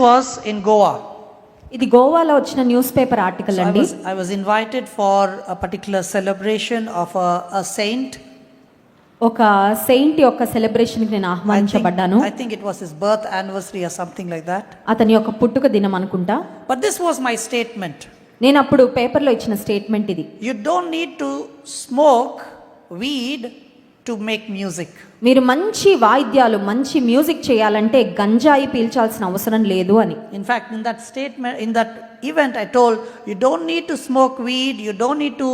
was in Goa. ఇది గోవాలో వచ్చిన న్యూస్ పేపర్ ఆర్టికల్ అండి for a particular celebration of a, a saint. ఒక సెయింట్ యొక్క సెలబ్రేషన్కి నేను ఆహ్వానించబడ్డాను I think it was his birth anniversary or something like that. అతని యొక్క పుట్టుక దినం అనుకుంటా But this was my statement. నేను అప్పుడు పేపర్లో ఇచ్చిన స్టేట్మెంట్ ఇది You don't need to smoke weed to make music మీరు మంచి వాయిద్యాలు మంచి మ్యూజిక్ చేయాలంటే గంజాయి పీల్చాల్సిన అవసరం లేదు అని. In fact in that statement in that event I told you don't need to smoke weed you don't need to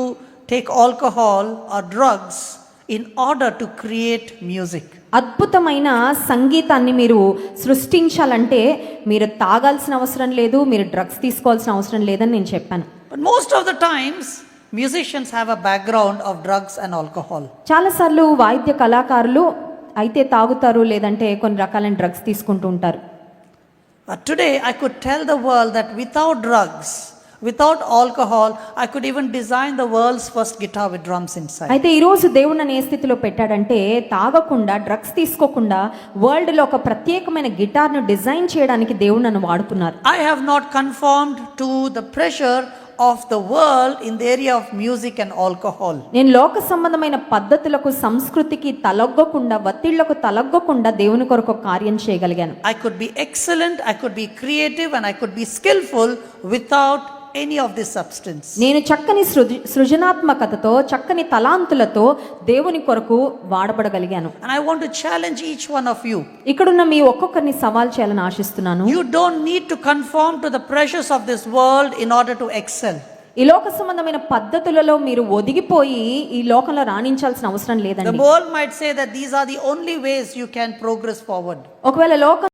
take alcohol or drugs in order to create music అద్భుతమైన సంగీతాన్ని మీరు సృష్టించాలంటే మీరు తాగాల్సిన అవసరం లేదు మీరు డ్రగ్స్ తీసుకోవాల్సిన అవసరం లేదని నేను చెప్పాను. But most of the times musicians have a background of drugs and alcohol. చాలాసార్లు వాయిద్య కళాకారులు అయితే తాగుతారు లేదంటే కొన్ని రకాలైన డ్రగ్స్ తీసుకుంటూ ఉంటారు But today, I could tell the world that without drugs, without alcohol, I could even design the world's first guitar with drums inside. అయితే ఈరోజు దేవుడు నన్ను ఏ స్థితిలో పెట్టాడంటే తాగకుండా డ్రగ్స్ తీసుకోకుండా వరల్డ్లో ఒక ప్రత్యేకమైన గిటార్ను డిజైన్ చేయడానికి దేవుడు నన్ను వాడుతున్నారు I have not conformed to the pressure of the world in the area of music and alcohol. నేను లోక సంబంధమైన పద్ధతులకు సంస్కృతికి తలొగ్గకుండా ఒత్తిళ్ళకు తలొగ్గకుండా దేవుని కొరకు కార్యం చేయగలిగాను I could be excellent, I could be creative, and I could be skillful without any of this substance. నేను చక్కని సృజ సృజనాత్మకతతో చక్కని తలాంతులతో దేవుని కొరకు వాడబడగలిగాను And I want to challenge each one of you. ఇక్కడున్న మీ ఒక్కొక్కరిని సవాల్ చేయాలని ఆశిస్తున్నాను You don't need to conform to the pressures of this world in order to excel. ఈ లోక సంబంధమైన పద్ధతులలో మీరు ఒదిగిపోయి ఈ లోకంలో రాణించాల్సిన అవసరం The లేదండి world might say that these are the only ways you can progress forward. ఒకవేళ లోక